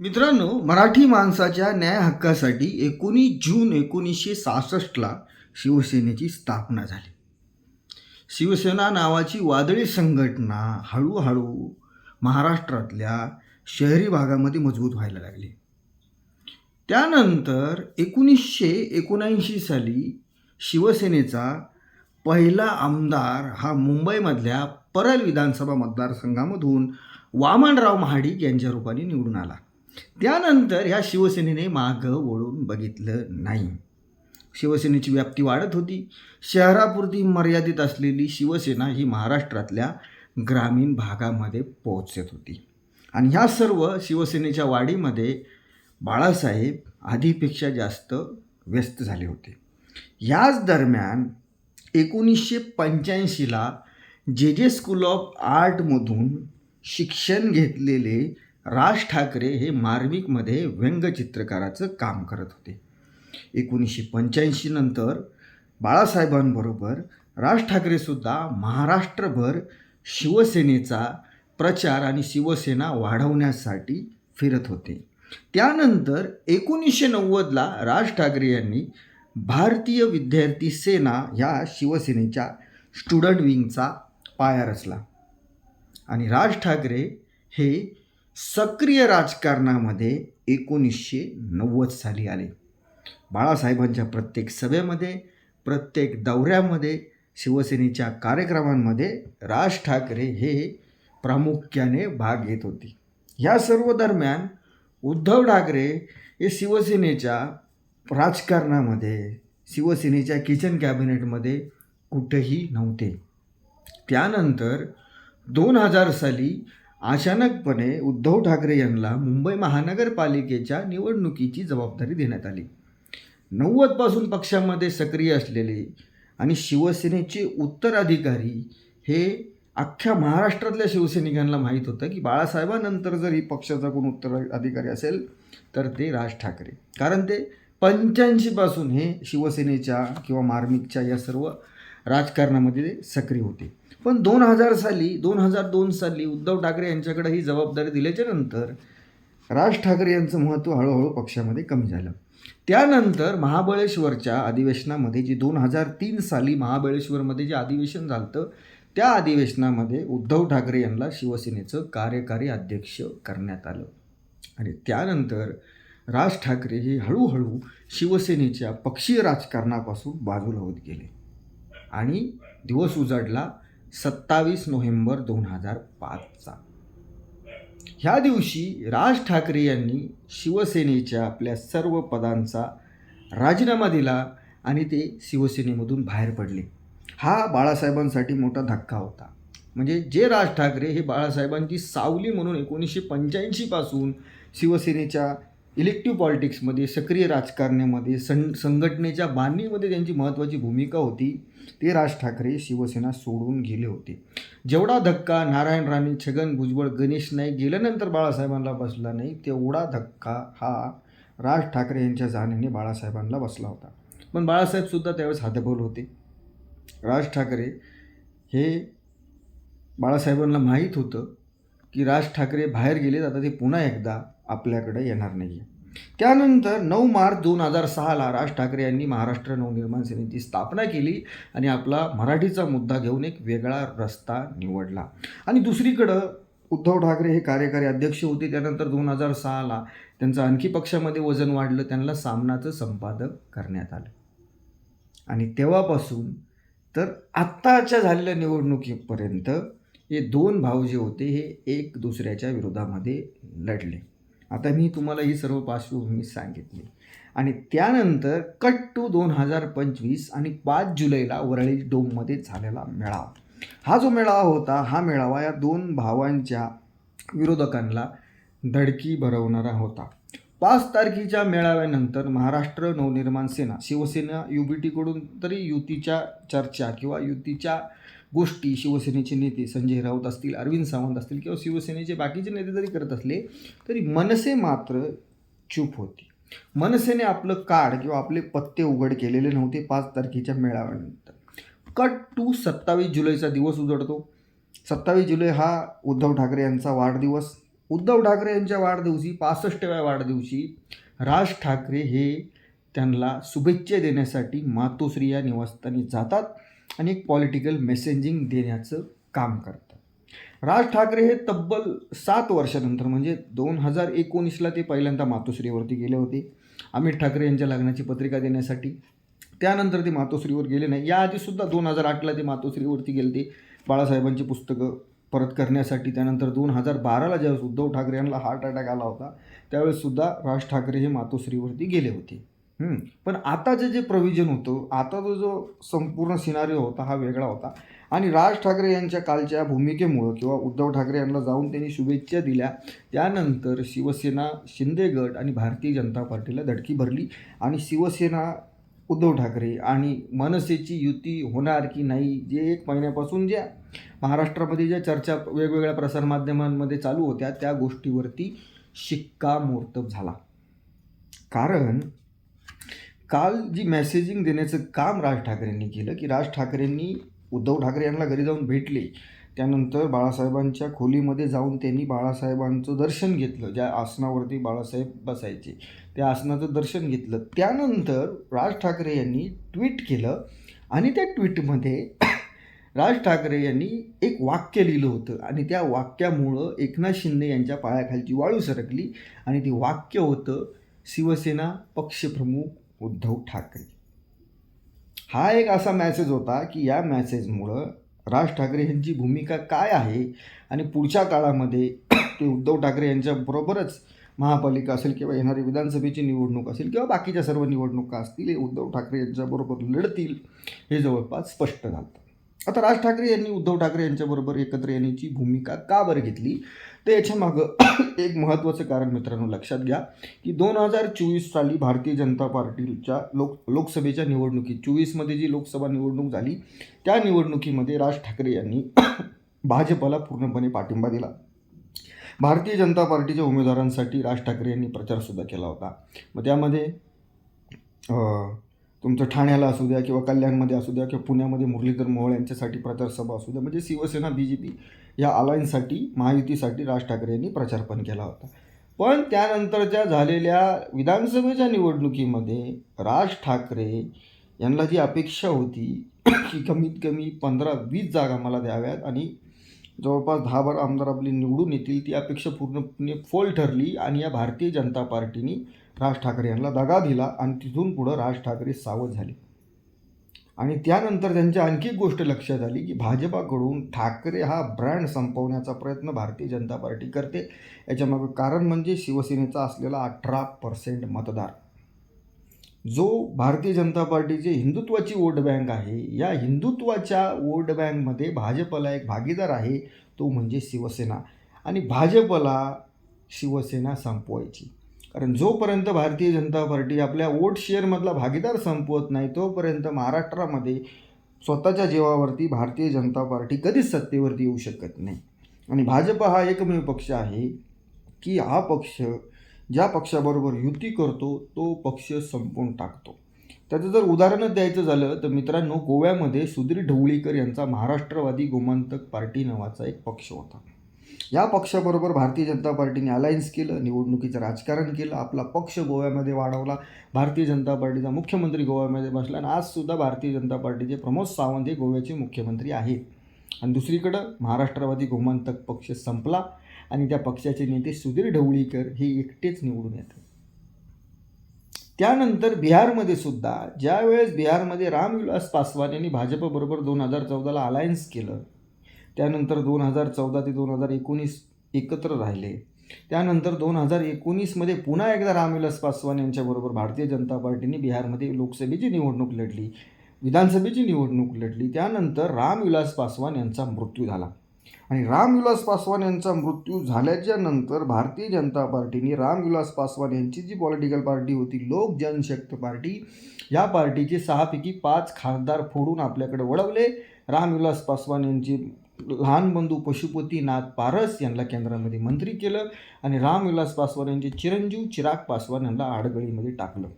मित्रांनो मराठी माणसाच्या न्याय हक्कासाठी एकोणीस जून एकोणीसशे सहासष्टला शिवसेनेची स्थापना झाली. शिवसेना नावाची वादळी संघटना हळूहळू महाराष्ट्रातल्या शहरी भागामध्ये मजबूत व्हायला लागली. त्यानंतर एकोणीसशे एकोणऐंशी साली शिवसेनेचा पहिला आमदार हा मुंबईमधल्या परल विधानसभा मतदारसंघामधून वामनराव महाडिक यांच्या रूपाने निवडून आला. त्यानंतर ह्या शिवसेनेने मागं वळून बघितलं नाही. शिवसेनेची व्याप्ती वाढत होती. शहरापुरती मर्यादित असलेली शिवसेना ही महाराष्ट्रातल्या ग्रामीण भागामध्ये पोहोचत होती. आणि ह्या सर्व शिवसेनेच्या वाढीमध्ये बाळासाहेब आधीपेक्षा जास्त व्यस्त झाले होते. याच दरम्यान एकोणीसशे पंच्याऐंशीला जे जे स्कूल ऑफ आर्टमधून शिक्षण घेतलेले राज ठाकरे हे मार्मिकमध्ये व्यंगचित्रकाराचं काम करत होते. एकोणीसशे पंच्याऐंशी नंतर बाळासाहेबांबरोबर राज ठाकरेसुद्धा महाराष्ट्रभर शिवसेनेचा प्रचार आणि शिवसेना वाढवण्यासाठी फिरत होते. त्यानंतर एकोणीसशे नव्वदला राज ठाकरे यांनी भारतीय विद्यार्थी सेना ह्या शिवसेनेच्या स्टुडंट विंगचा पाया रचला. आणि राज ठाकरे हे सक्रिय राजकारणामध्ये एकोणीसशे नव्वद साली आले. बाळासाहेबांच्या प्रत्येक सभेमध्ये प्रत्येक दौऱ्यामध्ये शिवसेनेच्या कार्यक्रमांमध्ये राज ठाकरे हे प्रामुख्याने भाग घेत होते. ह्या सर्व दरम्यान उद्धव ठाकरे हे शिवसेनेच्या राजकारणामध्ये शिवसेनेच्या किचन कॅबिनेटमध्ये कुठेही नव्हते. त्यानंतर दोन हजार साली अचानकपणे उद्धव ठाकरे यांना मुंबई महानगरपालिकेच्या निवडणुकीची जबाबदारी देण्यात आली. नव्वदपासून पक्षामध्ये सक्रिय असलेले आणि शिवसेनेचे उत्तराधिकारी हे अख्ख्या महाराष्ट्रातल्या शिवसैनिकांना माहीत होतं की बाळासाहेबांनंतर जर ही पक्षाचा कोण उत्तराधिकारी असेल तर ते राज ठाकरे. कारण ते पंच्याऐंशीपासून हे शिवसेनेच्या किंवा मार्मिकच्या या सर्व राजकारणामध्ये ते सक्रिय होते. पण दोन हजार साली दोन हजार दोन साली उद्धव ठाकरे यांच्याकडे ही जबाबदारी दिल्याच्या नंतर राज ठाकरे यांचं महत्त्व हळूहळू पक्षामध्ये कमी झालं. त्यानंतर महाबळेश्वरच्या अधिवेशनामध्ये जे दोन हजार तीन साली महाबळेश्वरमध्ये जे अधिवेशन झालं त्या अधिवेशनामध्ये उद्धव ठाकरे यांना शिवसेनेचं कार्यकारी अध्यक्ष करण्यात आलं. आणि त्यानंतर राज ठाकरे हे हळूहळू शिवसेनेच्या पक्षीय राजकारणापासून बाजूला होत गेले. आणि दिवस उजाडला सत्तावीस नोव्हेंबर दोन हजार पाचचा. ह्या दिवशी राज ठाकरे यांनी शिवसेनेच्या आपल्या सर्व पदांचा राजीनामा दिला आणि ते शिवसेनेमधून बाहेर पडले. हा बाळासाहेबांसाठी मोठा धक्का होता. म्हणजे जे राज ठाकरे हे बाळासाहेबांची सावली म्हणून एकोणीसशे पंच्याऐंशीपासून शिवसेनेच्या इलेक्टिव्ह पॉलिटिक्समध्ये सक्रिय राजकारणामध्ये सं संघटनेच्या बांधणीमध्ये त्यांची महत्त्वाची भूमिका होती ते राज ठाकरे शिवसेना सोडून गेले होते. जेवढा धक्का नारायण राणे छगन भुजबळ गणेश नाईक गेल्यानंतर बाळासाहेबांना बसला नाही तेवढा धक्का हा राज ठाकरे यांच्या जाण्याने बाळासाहेबांना बसला होता. पण बाळासाहेबसुद्धा त्यावेळेस हातबोल होते. राज ठाकरे हे बाळासाहेबांना माहीत होतं की राज ठाकरे बाहेर गेलेत आता ते पुन्हा एकदा आपल्याकडे येणार नाही आहे त्यानंतर नऊ मार्च दोन हजार सहाला राज ठाकरे यांनी महाराष्ट्र नवनिर्माण सेनेची स्थापना केली आणि आपला मराठीचा मुद्दा घेऊन एक वेगळा रस्ता निवडला. आणि दुसरीकडं उद्धव ठाकरे हे कार्यकारी अध्यक्ष होते त्यानंतर दोन हजार सहाला त्यांचं आणखी पक्षामध्ये वजन वाढलं त्यांना सामनाचं संपादक करण्यात आलं. आणि तेव्हापासून तर आत्ताच्या झालेल्या निवडणुकीपर्यंत हे दोन भाऊ जे होते हे एक दुसऱ्याच्या विरोधामध्ये लढले. आता मी तुम्हाला ही सर्व पार्श्वभूमी सांगितली. आणि त्यानंतर कट टू दोन हजार पंचवीस आणि पाच जुलैला वरळी डोममध्ये झालेला मेळावा. हा जो मेळावा होता हा मेळावा या दोन भावांच्या विरोधकांना धडकी भरवणारा होता. पाच तारखेच्या मेळाव्यानंतर महाराष्ट्र नवनिर्माण सेना शिवसेना यू बी टीकडून तरी युतीच्या चर्चा किंवा युतीच्या गोष्टी शिवसेनेचे नेते संजय राऊत असतील अरविंद सावंत असतील किंवा शिवसेनेचे बाकीचे नेते जरी करत असले तरी मनसे मात्र चूप होती. मनसेने आपलं कार्ड किंवा आपले पत्ते उघड केलेले नव्हते पाच तारखेच्या मेळाव्यानंतर. कट टू सत्तावीस जुलैचा दिवस उजडतो. सत्तावीस जुलै हा उद्धव ठाकरे यांचा वाढदिवस. उद्धव ठाकरे यांच्या वाढदिवशी पासष्टव्या वाढदिवशी राज ठाकरे हे त्यांना शुभेच्छा देण्यासाठी मातोश्री या निवासस्थानी जातात. आणि एक पॉलिटिकल मेसेजिंग देण्याचं काम करतात. राज ठाकरे हे तब्बल सात वर्षानंतर म्हणजे दोन हजार एकोणीसला ते पहिल्यांदा मातोश्रीवरती गेले होते अमित ठाकरे यांच्या लग्नाची पत्रिका देण्यासाठी. त्यानंतर ते मातोश्रीवर गेले नाही. याआधीसुद्धा दोन हजार आठला ते मातोश्रीवरती गेले ते बाळासाहेबांची पुस्तकं परत करण्यासाठी. त्यानंतर दोन हजार बाराला ज्यावेळेस उद्धव ठाकरे यांना हार्ट अटॅक आला होता त्यावेळेससुद्धा राज ठाकरे हे मातोश्रीवरती गेले होते. पण आताचं जे प्रोव्हिजन होतं आता जो जो संपूर्ण सिनारिओ होता हा वेगळा होता. आणि राज ठाकरे यांच्या कालच्या भूमिकेमुळं किंवा उद्धव ठाकरे यांना जाऊन त्यांनी शुभेच्छा दिल्या त्यानंतर शिवसेना शिंदे गट आणि भारतीय जनता पार्टीला धडकी भरली. आणि शिवसेना उद्धव ठाकरे आणि मनसेची युती होणार की नाही जे एक महिन्यापासून ज्या महाराष्ट्रामध्ये ज्या चर्चा वेगवेगळ्या प्रसारमाध्यमांमध्ये चालू होत्या त्या गोष्टीवरती शिक्कामोर्तब झाला. कारण काल जी मेसेजिंग देण्याचं काम राज ठाकरेंनी केलं की राज ठाकरेंनी उद्धव ठाकरे यांना घरी जाऊन भेटले. त्यानंतर बाळासाहेबांच्या खोलीमध्ये जाऊन त्यांनी बाळासाहेबांचं दर्शन घेतलं. ज्या आसनावरती बाळासाहेब बसायचे त्या आसनाचं दर्शन घेतलं. त्यानंतर राज ठाकरे यांनी ट्विट केलं आणि त्या ट्विटमध्ये राज ठाकरे यांनी एक वाक्य लिहिलं होतं. आणि त्या वाक्यामुळं एकनाथ शिंदे यांच्या पायाखालची वाळू सरकली. आणि ते वाक्य होतं शिवसेना पक्षप्रमुख उद्धव ठाकरे. हा एक असा मॅसेज होता की या मॅसेजमुळं राज ठाकरे यांची भूमिका काय आहे? आणि पुढच्या काळामध्ये ते उद्धव ठाकरे यांच्याबरोबरच महापालिका असेल किंवा येणारी विधानसभेची निवडणूक असेल किंवा बाकीच्या सर्व निवडणुका असतील हे उद्धव ठाकरे यांच्याबरोबर लढतील हे जवळपास स्पष्ट झालं. आता राज ठाकरे यांनी उद्धव ठाकरे यांच्याबरोबर एकत्र येण्याची भूमिका का बरं घेतली? तर याच्यामागं एक महत्त्वाचं कारण मित्रांनो लक्षात घ्या की दोन हजार चोवीस साली भारतीय जनता पार्टीच्या लोक लोकसभेच्या निवडणुकीत चोवीसमध्ये जी लोकसभा निवडणूक झाली त्या निवडणुकीमध्ये राज ठाकरे यांनी भाजपला पूर्णपणे पाठिंबा दिला. भारतीय जनता पार्टीच्या उमेदवारांसाठी राज ठाकरे यांनी प्रचारसुद्धा केला होता. मग त्यामध्ये तुमचं ठाण्याला असू द्या किंवा कल्याणमध्ये असू द्या किंवा पुण्यामध्ये मुरलीधर मोहोळ यांच्यासाठी प्रचारसभा असू द्या म्हणजे शिवसेना बी जे पी या अलायन्ससाठी महायुतीसाठी राज ठाकरे यांनी प्रचार पण केला होता. पण त्यानंतरच्या झालेल्या विधानसभेच्या निवडणुकीमध्ये राज ठाकरे यांना जी अपेक्षा होती की कमीत कमी पंधरा वीस जागा मला द्याव्यात आणि जवळपास दहा बारा आमदार आपली निवडून येतील ती अपेक्षा पूर्णपणे फोल ठरली आणि या भारतीय जनता पार्टीने राज ठाकरे यांना दगा दिला आणि तिथून पुढं राज ठाकरे सावध झाले. आणि त्यानंतर त्यांच्या आणखी एक गोष्ट लक्षात आली की भाजपाकडून ठाकरे हा ब्रँड संपवण्याचा प्रयत्न भारतीय जनता पार्टी करते. याच्यामागं कारण म्हणजे शिवसेनेचा असलेला अठरा पर्सेंट मतदार. जो भारतीय जनता पार्टीची हिंदुत्वाची वोट बँक आहे या हिंदुत्वाच्या वोट बँकमध्ये भाजपला एक भागीदार आहे तो म्हणजे शिवसेना. आणि भाजपला शिवसेना संपवायची. कारण जोपर्यंत भारतीय जनता पार्टी आपल्या वोट शेअरमधला भागीदार संपवत नाही तोपर्यंत महाराष्ट्रामध्ये स्वतःच्या जीवावरती भारतीय जनता पार्टी कधीच सत्तेवरती येऊ शकत नाही. आणि भाजप हा एकमेव पक्ष आहे की हा पक्ष ज्या पक्षाबरोबर युती करतो तो पक्ष संपवून टाकतो. त्याचं जर उदाहरणच द्यायचं झालं तर मित्रांनो गोव्यामध्ये सुधीर ढवळीकर यांचा महाराष्ट्रवादी गोमांतक पार्टी नावाचा एक पक्ष होता. या पक्षाबरोबर भारतीय जनता पार्टीने अलायन्स केलं निवडणुकीचं राजकारण केलं आपला पक्ष गोव्यामध्ये वाढवला. भारतीय जनता पार्टीचा मुख्यमंत्री गोव्यामध्ये बसला आणि आजसुद्धा भारतीय जनता पार्टीचे प्रमोद सावंत हे गोव्याचे मुख्यमंत्री आहेत. आणि दुसरीकडं महाराष्ट्रवादी गोमांतक पक्ष संपला आणि त्या पक्षाचे नेते सुधीर ढवळीकर हे एकटेच निवडून येतात. त्यानंतर बिहारमध्ये सुद्धा ज्यावेळेस बिहारमध्ये रामविलास पासवान यांनी भाजपबरोबर दोन हजार चौदाला अलायन्स केलं त्यानंतर दोन हजार चौदा ते दोन हजार एकोणीस एकत्र राहिले. त्यानंतर दोन हजार एकोणीसमध्ये पुन्हा एकदा रामविलास पासवान यांच्याबरोबर भारतीय जनता पार्टीने बिहारमध्ये लोकसभेची निवडणूक लढली विधानसभेची निवडणूक लढली. त्यानंतर रामविलास पासवान यांचा मृत्यू झाला. आणि रामविलास पासवान यांचा मृत्यू झाल्याच्यानंतर भारतीय जनता पार्टीने रामविलास पासवान यांची जी पॉलिटिकल पार्टी होती लोक जनशक्ती पार्टी या पार्टीचे सहापैकी पाच खासदार फोडून आपल्याकडे वळवले. रामविलास पासवान यांची लहान बंधू पशुपतीनाथ पारस यांना केंद्रामध्ये मंत्री केलं आणि रामविलास पासवान यांचे चिरंजीव चिराग पासवान यांना आडगळीमध्ये टाकलं.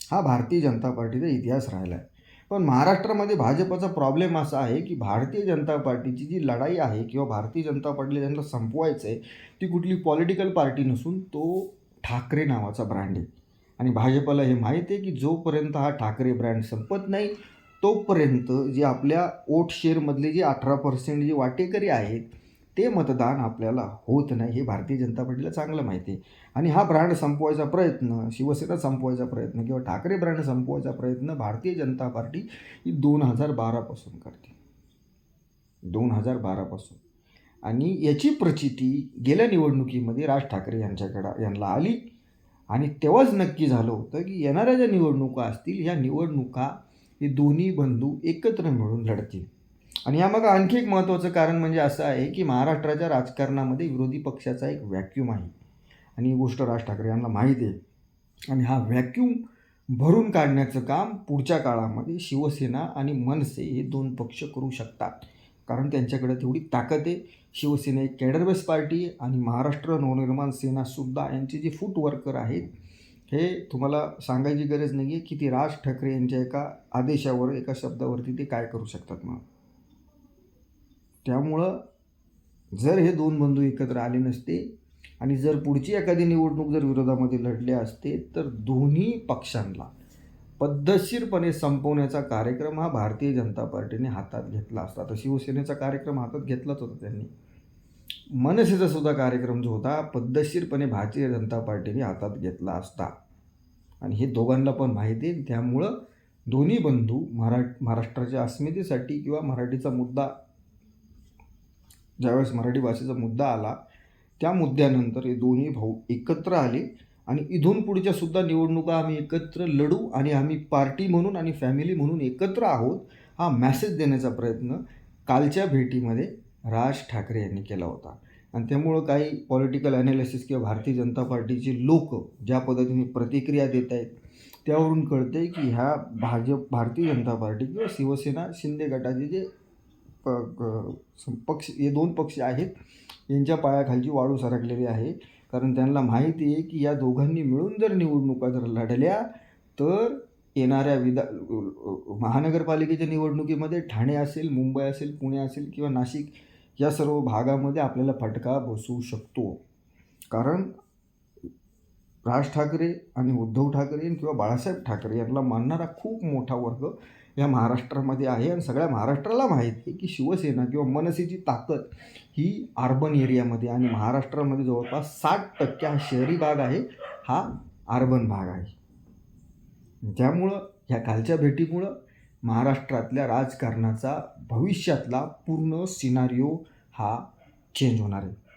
हा भारतीय जनता पार्टीचा इतिहास राहिला आहे पण महाराष्ट्रामध्ये भाजपचा प्रॉब्लेम असा आहे की भारतीय जनता पार्टीची जी लढाई आहे किंवा भारतीय जनता पार्टीला ज्यांना संपवायचं आहे ती कुठली पॉलिटिकल पार्टी नसून तो ठाकरे नावाचा ब्रँड आहे. आणि भाजपला हे माहीत आहे की जोपर्यंत हा ठाकरे ब्रँड संपत नाही तोपर्यंत जे आपल्या ओट शेअरमधले जे अठरा पर्सेंट जे वाटेकरी आहेत ते मतदान आपल्याला होत नाही. हे भारतीय जनता पार्टीला चांगलं माहिती आहे. आणि हा ब्रँड संपवायचा प्रयत्न शिवसेना संपवायचा प्रयत्न किंवा ठाकरे ब्रँड संपवायचा प्रयत्न भारतीय जनता पार्टी ही दोन हजार बारापासून करते. दोन हजार बारापासून आणि याची प्रचिती गेल्या निवडणुकीमध्ये राज ठाकरे यांच्याकडं यांना आली. आणि तेव्हाच नक्की झालं होतं की येणाऱ्या ज्या निवडणुका असतील ह्या निवडणुका हे दोन्ही बंधू एकत्र मिळून लढतील. आणि यामागं आणखी एक महत्त्वाचं कारण म्हणजे असं आहे की महाराष्ट्राच्या राजकारणामध्ये विरोधी पक्षाचा एक व्हॅक्यूम आहे. आणि ही गोष्ट राज ठाकरे यांना माहीत आहे. आणि हा व्हॅक्यूम भरून काढण्याचं काम पुढच्या काळामध्ये शिवसेना आणि मनसे हे दोन पक्ष करू शकतात. कारण त्यांच्याकडे तेवढी ताकद आहे. शिवसेना एक कॅडरबेस पार्टी आणि महाराष्ट्र नवनिर्माण सेनासुद्धा यांचे जे फूट वर्कर आहेत हे तुम्हाला सांगायची गरज नाही आहे की ती राज ठाकरे यांच्या एका आदेशावर एका शब्दावरती ते काय करू शकतात मग? त्यामुळं जर हे दोन बंधू एकत्र आले नसते आणि जर पुढची एखादी निवडणूक जर विरोधामध्ये लढले असते तर दोन्ही पक्षांना पद्धतशीरपणे संपवण्याचा कार्यक्रम हा भारतीय जनता पार्टीने हातात घेतला असता. तर शिवसेनेचा कार्यक्रम हातात घेतलाच होता त्यांनी. मनसेचा सुद्धा कार्यक्रम जो होता पद्धतशीरपणे भारतीय जनता पार्टीने हातात घेतला असता. आणि हे दोघांना पण माहिती आहे. त्यामुळं दोन्ही बंधू मरा महाराष्ट्राच्या अस्मितेसाठी किंवा मराठीचा मुद्दा ज्यावेळेस मराठी भाषेचा मुद्दा आला त्या मुद्द्यानंतर हे दोन्ही भाऊ एकत्र आले. आणि इथून पुढच्या सुद्धा निवडणुका आम्ही एकत्र लढू आणि आम्ही पार्टी म्हणून आणि फॅमिली म्हणून एकत्र आहोत हा मॅसेज देण्याचा प्रयत्न कालच्या भेटीमध्ये राज ठाकरे यांनी केला होता. आणि त्यामुळं काही पॉलिटिकल ॲनालिसिस किंवा भारतीय जनता पार्टीचे लोक ज्या पद्धतीने प्रतिक्रिया देत आहेत त्यावरून कळते की ह्या भाजप भारतीय जनता पार्टी किंवा शिवसेना शिंदे गटाचे जे प पक्ष हे दोन पक्ष आहेत यांच्या पायाखालची वाळू सरकलेली आहे. कारण त्यांना माहिती आहे की या दोघांनी मिळून जर निवडणुका जर लढल्या तर येणाऱ्या विधा महानगरपालिकेच्या निवडणुकीमध्ये ठाणे असेल मुंबई असेल पुणे असेल किंवा नाशिक या सर्व भागामध्ये आपल्याला फटका बसू शकतो. कारण राज ठाकरे आणि उद्धव ठाकरे किंवा बाळासाहेब ठाकरे यांना मानणारा खूप मोठा वर्ग या महाराष्ट्रामध्ये आहे. आणि सगळ्या महाराष्ट्राला माहिती आहे की शिवसेना किंवा मनसेची ताकद ही अर्बन एरियामध्ये आणि महाराष्ट्रामध्ये जवळपास साठ टक्के हा शहरी भाग आहे हा अर्बन भाग आहे. त्यामुळं ह्या कालच्या भेटीमुळं महाराष्ट्रातल्या राजकारणाचा भविष्यातला पूर्ण सिनारिओ हा चेंज होणार आहे.